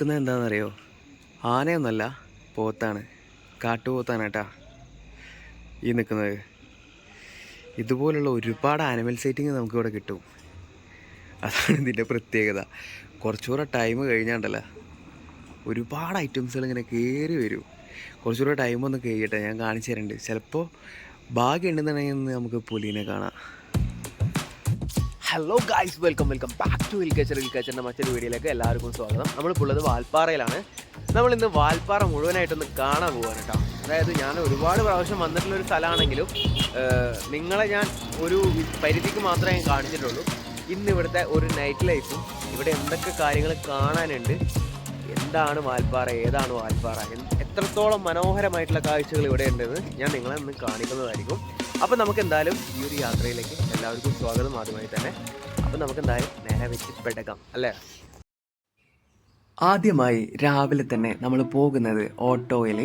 നിൽക്കുന്നത് എന്താണെന്നറിയോ? ആനയൊന്നല്ല പോത്താണ്. കാട്ടുപോത്താണ് കേട്ടാ ഈ നിൽക്കുന്നത്. ഇതുപോലുള്ള ഒരുപാട് ആനിമൽ സൈറ്റിങ് നമുക്കിവിടെ കിട്ടും. അതാണ് ഇതിന്റെ പ്രത്യേകത. കുറച്ചുകൂടെ ടൈം കഴിഞ്ഞാണ്ടല്ല ഒരുപാട് ഐറ്റംസുകൾ ഇങ്ങനെ കയറി വരും. കുറച്ചുകൂടെ ടൈം ഒന്ന് കഴിയട്ടെ ഞാൻ കാണിച്ചു തരുന്നുണ്ട് ചിലപ്പോൾ ഭാഗ്യം ഉണ്ടെന്നുണ്ടെങ്കിൽ നമുക്ക് പുലീനെ കാണാം. Hello guys welcome welcome back to hill culture ഹിൽക്കച്ചറിന്റെ മറ്റൊരു വീഡിയോയിലേക്ക് എല്ലാവർക്കും സ്വാഗതം. നമ്മളിപ്പോൾ ഉള്ളത് വാൽപ്പാറയിലാണ്. നമ്മൾ ഇന്ന് വാൽപ്പാറ മുഴുവനായിട്ടൊന്ന് കാണാൻ പോവാണ് കേട്ടോ. അതായത് ഞാൻ ഒരുപാട് പ്രാവശ്യം വന്നിട്ടുള്ള ഒരു സ്ഥലമാണെങ്കിലും നിങ്ങളെ ഞാൻ ഒരു പരിധിക്ക് മാത്രമേ ഞാൻ കാണിച്ചിട്ടുള്ളൂ. ഇന്ന് ഇവിടുത്തെ ഒരു നൈറ്റ് ലൈഫും ഇവിടെ എന്തൊക്കെ കാര്യങ്ങൾ കാണാനുണ്ട് എന്താണ് വാൽപ്പാറ? ഏതാണ് വാൽപ്പാറ? എത്രത്തോളം മനോഹരമായിട്ടുള്ള കാഴ്ചകൾ ഇവിടെ ഉണ്ടെന്ന് ഞാൻ നിങ്ങളെ ഒന്ന് കാണിക്കുന്നതായിരിക്കും. അപ്പം നമുക്ക് എന്തായാലും ഈ ഒരു യാത്രയിലേക്ക് എല്ലാവർക്കും സ്വാഗതം ആദ്യമായി തന്നെ. അപ്പം നമുക്ക് എന്തായാലും നേരെ വെച്ച് അല്ലേ? ആദ്യമായി രാവിലെ തന്നെ നമ്മൾ പോകുന്നത് ഓട്ടോയിൽ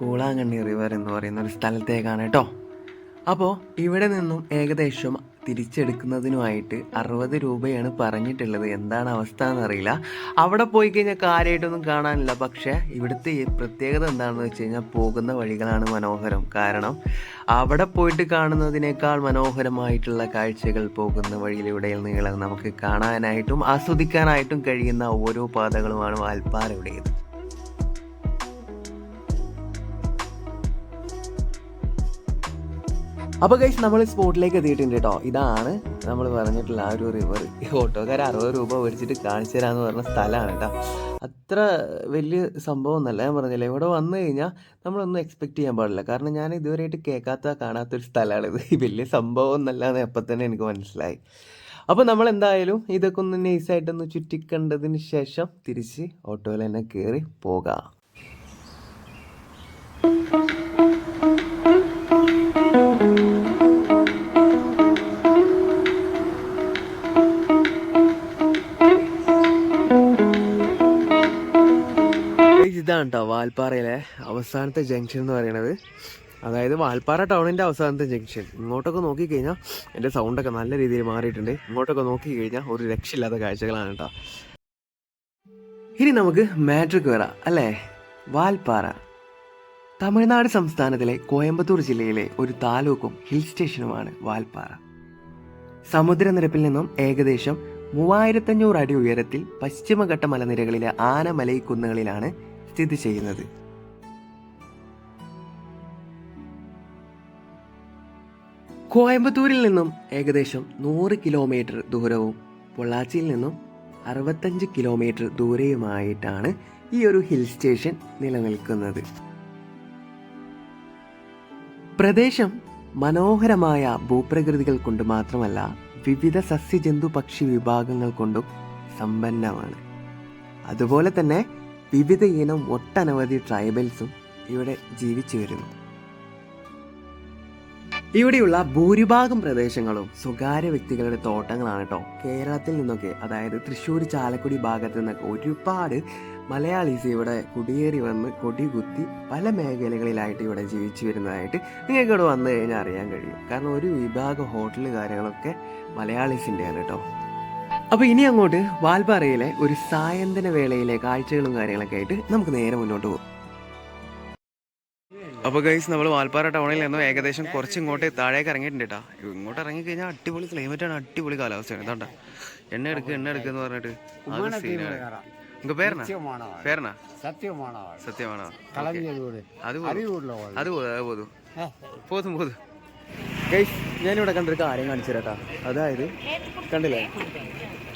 കൂളാങ്കണ്ണി റിവർ എന്ന് പറയുന്ന ഒരു സ്ഥലത്തേക്കാണ് കേട്ടോ. അപ്പോൾ ഇവിടെ നിന്നും ഏകദേശം തിരിച്ചെടുക്കുന്നതിനുമായിട്ട് അറുപത് രൂപയാണ് പറഞ്ഞിട്ടുള്ളത്. എന്താണ് അവസ്ഥ എന്നറിയില്ല. അവിടെ പോയി കഴിഞ്ഞാൽ കാര്യമായിട്ടൊന്നും കാണാനില്ല. പക്ഷേ ഇവിടുത്തെ പ്രത്യേകത എന്താണെന്ന് വെച്ച് കഴിഞ്ഞാൽ പോകുന്ന വഴികളാണ് മനോഹരം. കാരണം അവിടെ പോയിട്ട് കാണുന്നതിനേക്കാൾ മനോഹരമായിട്ടുള്ള കാഴ്ചകൾ പോകുന്ന വഴിയിലൂടെ നീളം നമുക്ക് കാണാനായിട്ടും ആസ്വദിക്കാനായിട്ടും കഴിയുന്ന ഓരോ പാതകളുമാണ് വാൽപ്പാറയുടേത്. അപ്പോൾ കഴിച്ച് നമ്മൾ സ്പോട്ടിലേക്ക് എത്തിയിട്ടുണ്ട് കേട്ടോ ഇതാണ് നമ്മൾ പറഞ്ഞിട്ടുള്ള ആ ഒരു റിവർ ഓട്ടോക്കാർ അറുപത് രൂപ മേടിച്ചിട്ട് കാണിച്ചു തരാമെന്ന് പറഞ്ഞ സ്ഥലമാണ് കേട്ടോ അത്ര വലിയ സംഭവം ഒന്നല്ല ഞാൻ പറഞ്ഞില്ല? ഇവിടെ വന്നു കഴിഞ്ഞാൽ നമ്മളൊന്നും എക്സ്പെക്ട് ചെയ്യാൻ പാടില്ല. കാരണം ഞാൻ ഇതുവരെയായിട്ട് കേൾക്കാത്ത കാണാത്തൊരു സ്ഥലമാണിത്. വലിയ സംഭവം ഒന്നല്ല എന്ന് എപ്പം തന്നെ എനിക്ക് മനസ്സിലായി. അപ്പോൾ നമ്മൾ എന്തായാലും ഇതൊക്കെ ഒന്ന് നൈസായിട്ടൊന്ന് ചുറ്റിക്കണ്ടതിന് ശേഷം തിരിച്ച് ഓട്ടോയിൽ തന്നെ കയറി പോകാം. വാൽപ്പാറയിലെ അവസാനത്തെ ജംഗ്ഷൻ എന്ന് പറയുന്നത് അതായത് വാൽപ്പാറ ടൗണിന്റെ അവസാനത്തെ ജംഗ്ഷൻ. ഇങ്ങോട്ടൊക്കെ നോക്കിക്കഴിഞ്ഞാൽ എന്റെ സൗണ്ടൊക്കെ നല്ല രീതിയിൽ മാറിയിട്ടുണ്ട്. ഇങ്ങോട്ടൊക്കെ നോക്കിക്കഴിഞ്ഞാൽ ഒരു രക്ഷയില്ലാത്ത കാഴ്ചകളാണ് കേട്ടോ. ഇനി നമുക്ക് മാട്രിക് വരാം അല്ലേ? വാൽപ്പാറ. തമിഴ്നാട് സംസ്ഥാനത്തിലെ കോയമ്പത്തൂർ ജില്ലയിലെ ഒരു താലൂക്കും ഹിൽ സ്റ്റേഷനുമാണ് വാൽപ്പാറ. സമുദ്രനിരപ്പിൽ നിന്നും ഏകദേശം മൂവായിരത്തഞ്ഞൂറ് അടി ഉയരത്തിൽ പശ്ചിമഘട്ട മലനിരകളിലെ ആനമലൈ കുന്നുകളിലാണ് സ്ഥിതി ചെയ്യുന്നത്. കോയമ്പത്തൂരിൽ നിന്നും ഏകദേശം നൂറ് കിലോമീറ്റർ ദൂരവും പൊള്ളാച്ചിയിൽ നിന്നും അറുപത്തഞ്ച് കിലോമീറ്റർ ദൂരെയുമായിട്ടാണ് ഈ ഒരു ഹിൽ സ്റ്റേഷൻ നിലനിൽക്കുന്നത്. പ്രദേശം മനോഹരമായ ഭൂപ്രകൃതികൾ കൊണ്ട് മാത്രമല്ല വിവിധ സസ്യജന്തു പക്ഷി വിഭാഗങ്ങൾ കൊണ്ടും സമ്പന്നമാണ്. അതുപോലെ തന്നെ വിവിധ ഇനം ഒട്ടനവധി ട്രൈബൽസും ഇവിടെ ജീവിച്ചു വരുന്നു. ഇവിടെയുള്ള ഭൂരിഭാഗം പ്രദേശങ്ങളും സ്വകാര്യ വ്യക്തികളുടെ തോട്ടങ്ങളാണ് കേട്ടോ കേരളത്തിൽ നിന്നൊക്കെ അതായത് തൃശ്ശൂർ ചാലക്കുടി ഭാഗത്ത് നിന്നൊക്കെ ഒരുപാട് മലയാളീസ് ഇവിടെ കുടിയേറി വന്ന് കൊടി കുത്തി പല മേഖലകളിലായിട്ട് ഇവിടെ ജീവിച്ചു വരുന്നതായിട്ട് നിങ്ങൾക്ക് ഇവിടെ വന്നു കഴിഞ്ഞാൽ അറിയാൻ കഴിയും. കാരണം ഒരു വിഭാഗം ഹോട്ടൽ കാര്യങ്ങളൊക്കെ മലയാളീസിന്റെയാണ് കേട്ടോ അപ്പോൾ ഇനി അങ്ങോട്ട് വാൽപ്പാറയിലെ ഒരു സായന്തന വേളയിലെ കാഴ്ചകളും കാര്യങ്ങളൊക്കെ ആയിട്ട് നമുക്ക് നേരെ മുന്നോട്ട് പോകും അപ്പോൾ ഗൈസ് നമ്മൾ വാൽപ്പാറ ടൗണിൽ നിന്നും ഏകദേശം കുറച്ച് ഇങ്ങോട്ട് താഴേക്ക് ഇറങ്ങിയിട്ടുണ്ട് കേട്ടോ ഇങ്ങോട്ട് ഇറങ്ങി കഴിഞ്ഞാൽ അടിപൊളി ക്ലൈമറ്റ് ആണ് അടിപൊളി കാലാവസ്ഥയാണ് ഇതാണ്ടാ എണ്ണ എടുക്കുക എണ്ണ എടുക്കുക എന്ന് പറഞ്ഞിട്ട് അത് സീനാണ് உங்க பேர் என்ன சத்தியமானவர் பேர் என்ன சத்தியமானவர் சத்தியமானா கலைஞர் வீடு அது போதும் அறிவூர்ல வாழ் ഗൈസ് ഞാനിവിടെ കണ്ടൊരു കാര്യം കാണിച്ചു തരാട്ടാ അതായത് കണ്ടില്ലേ?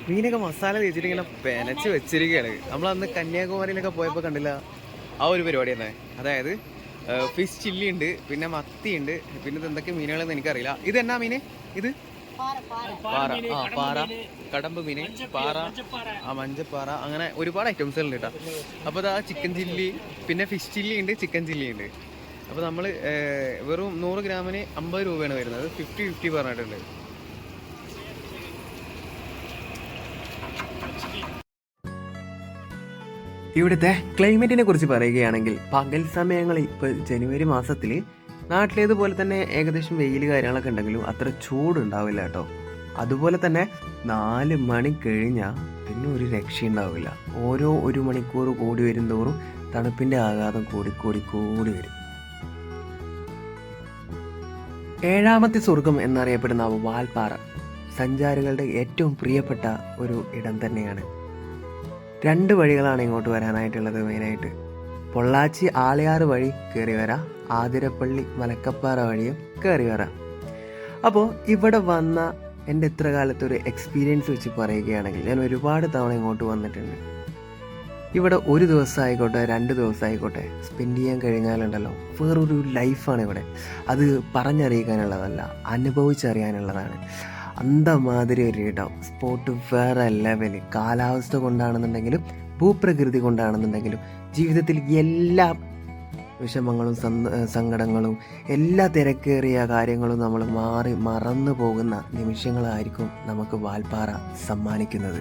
മീനൊക്കെ മസാല തേച്ചിട്ട് ഇങ്ങനെ പെനച്ച് വെച്ചിരിക്കുകയാണ് നമ്മൾ അന്ന് കന്യാകുമാരിയിലൊക്കെ പോയപ്പോൾ കണ്ടില്ല ആ ഒരു പരിപാടി തന്നെ അതായത് ഫിഷ് ചില്ലി ഉണ്ട് പിന്നെ മത്തി ഉണ്ട് പിന്നെ ഇത് എന്തൊക്കെ മീനുകളെന്ന് എനിക്കറിയില്ല. ഇത് എന്നാ മീന്? ഇത്? പാറ. ആ പാറ കടമ്പ് മീന് പാറ ആ മഞ്ചപ്പാറ അങ്ങനെ ഒരുപാട് ഐറ്റംസുകൾ ഉണ്ട് കേട്ടോ. അപ്പോൾ അതാ ചിക്കൻ ചില്ലി പിന്നെ ഫിഷ് ചില്ലി ഉണ്ട് ചിക്കൻ ചില്ലി ഉണ്ട്. അപ്പോൾ നമ്മൾ വെറും നൂറ് ഗ്രാമിന് അമ്പത് രൂപയാണ് വരുന്നത്. ഫിഫ്റ്റി ഫിഫ്റ്റി പറഞ്ഞിട്ടുണ്ട്. ഇവിടുത്തെ ക്ലൈമറ്റിനെ കുറിച്ച് പറയുകയാണെങ്കിൽ പകൽ സമയങ്ങൾ ഇപ്പോൾ ജനുവരി മാസത്തിൽ നാട്ടിലേതുപോലെ തന്നെ ഏകദേശം വെയിൽ കാര്യങ്ങളൊക്കെ ഉണ്ടെങ്കിലും അത്ര ചൂടുണ്ടാവില്ല കേട്ടോ. അതുപോലെ തന്നെ നാല് മണി കഴിഞ്ഞാൽ പിന്നെ ഒരു രക്ഷയുണ്ടാവില്ല ഓരോ ഒരു മണിക്കൂർ കൂടി വരും തോറും തണുപ്പിന്റെ ആഘാതം കൂടി കൂടി കൂടി വരും. ഏഴാമത്തെ സ്വർഗം എന്നറിയപ്പെടുന്ന വാൽപ്പാറ സഞ്ചാരികളുടെ ഏറ്റവും പ്രിയപ്പെട്ട ഒരു ഇടം തന്നെയാണ്. രണ്ട് വഴികളാണ് ഇങ്ങോട്ട് വരാനായിട്ടുള്ളത് മെയിനായിട്ട്. പൊള്ളാച്ചി ആളയാറ് വഴി കയറി വരാം. ആതിരപ്പള്ളി മലക്കപ്പാറ വഴിയും കയറി വരാം. അപ്പോൾ ഇവിടെ വന്ന എന്റെ ഇത്ര കാലത്തെ ഒരു എക്സ്പീരിയൻസ് വെച്ച് പറയുകയാണെങ്കിൽ ഞാൻ ഒരുപാട് തവണ ഇങ്ങോട്ട് വന്നിട്ടുണ്ട്. ഇവിടെ ഒരു ദിവസമായിക്കോട്ടെ രണ്ട് ദിവസമായിക്കോട്ടെ സ്പെൻഡ് ചെയ്യാൻ കഴിഞ്ഞാലുണ്ടല്ലോ വേറൊരു ലൈഫാണ് ഇവിടെ. അത് പറഞ്ഞറിയിക്കാനുള്ളതല്ല അനുഭവിച്ചറിയാനുള്ളതാണ്. അന്തമാതിരി ഒരു ഇടം സ്പോട്ട് വേറെ ലെവൽ കാലാവസ്ഥ കൊണ്ടാണെന്നുണ്ടെങ്കിലും ഭൂപ്രകൃതി കൊണ്ടാണെന്നുണ്ടെങ്കിലും ജീവിതത്തിൽ എല്ലാ വിഷമങ്ങളും സങ്കടങ്ങളും എല്ലാ തിരക്കേറിയ കാര്യങ്ങളും നമ്മൾ മാറി മറന്നു പോകുന്ന നിമിഷങ്ങളായിരിക്കും നമുക്ക് വാൽപ്പാറ സമ്മാനിക്കുന്നത്.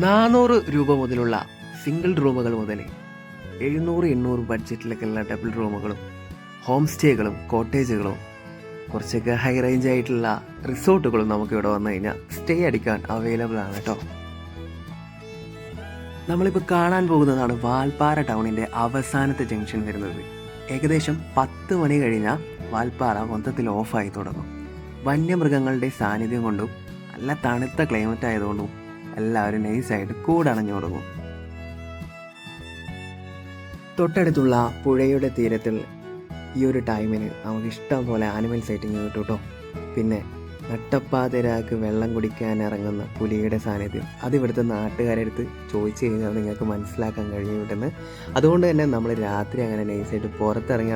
നാനൂറ് രൂപ മുതലുള്ള സിംഗിൾ റൂമുകൾ മുതൽ എഴുന്നൂറ് എണ്ണൂറ് ബഡ്ജറ്റിലൊക്കെയുള്ള ഡബിൾ റൂമുകളും ഹോം സ്റ്റേകളും കോട്ടേജുകളും കുറച്ചൊക്കെ ഹൈ റേഞ്ച് ആയിട്ടുള്ള റിസോർട്ടുകളും നമുക്ക് ഇവിടെ വന്നു കഴിഞ്ഞാൽ സ്റ്റേ അടിക്കാൻ അവൈലബിൾ ആണ് കേട്ടോ. നമ്മളിപ്പോൾ കാണാൻ പോകുന്നതാണ് വാൽപ്പാറ ടൗണിന്റെ അവസാനത്തെ ജംഗ്ഷൻ വരുന്നത്. ഏകദേശം പത്ത് മണി കഴിഞ്ഞാൽ വാൽപ്പാറ മൊത്തത്തിൽ ഓഫായി തുടങ്ങും. വന്യമൃഗങ്ങളുടെ സാന്നിധ്യം കൊണ്ടും നല്ല തണുത്ത ക്ലൈമറ്റ് ആയതുകൊണ്ടും എല്ലാവരും നൈസായിട്ട് കൂടണഞ്ഞു തുടങ്ങും. തൊട്ടടുത്തുള്ള പുഴയുടെ തീരത്തിൽ ഈ ഒരു ടൈമിന് നമുക്ക് ഇഷ്ടം പോലെ ആനിമൽ സൈറ്റിങ് കിട്ടും കേട്ടോ പിന്നെ നട്ടപ്പാതിരാക്ക് വെള്ളം കുടിക്കാൻ ഇറങ്ങുന്ന പുലിയുടെ സാന്നിധ്യം. അത് ഇവിടുത്തെ നാട്ടുകാരെടുത്ത് ചോദിച്ചു കഴിഞ്ഞാൽ നിങ്ങൾക്ക് മനസ്സിലാക്കാൻ കഴിയും ഇവിടുന്ന് അതുകൊണ്ട് തന്നെ നമ്മൾ രാത്രി അങ്ങനെ നൈസായിട്ട് പുറത്തിറങ്ങി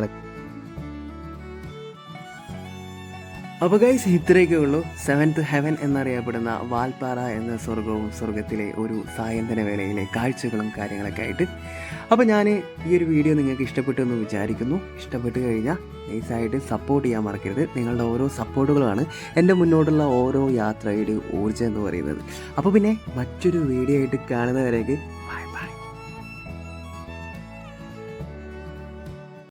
അപ്പോൾ ഗൈസ് ഇത്രയൊക്കെ ഉള്ളൂ. സെവൻത്ത് ഹെവൻ എന്നറിയപ്പെടുന്ന വാൽപ്പാറ എന്ന സ്വർഗവും സ്വർഗത്തിലെ ഒരു സായന്തന വേളയിലെ കാഴ്ചകളും കാര്യങ്ങളൊക്കെ ആയിട്ട്. അപ്പോൾ ഞാൻ ഈ ഒരു വീഡിയോ നിങ്ങൾക്ക് ഇഷ്ടപ്പെട്ടു എന്ന് വിചാരിക്കുന്നു. ഇഷ്ടപ്പെട്ട് കഴിഞ്ഞാൽ നൈസായിട്ട് സപ്പോർട്ട് ചെയ്യാൻ മറക്കരുത്. നിങ്ങളുടെ ഓരോ സപ്പോർട്ടുകളാണ് എന്റെ മുന്നോട്ടുള്ള ഓരോ യാത്രയുടെ ഊർജം എന്ന് പറയുന്നത്. അപ്പോൾ പിന്നെ മറ്റൊരു വീഡിയോ ആയിട്ട് കാണുന്നവരേക്ക്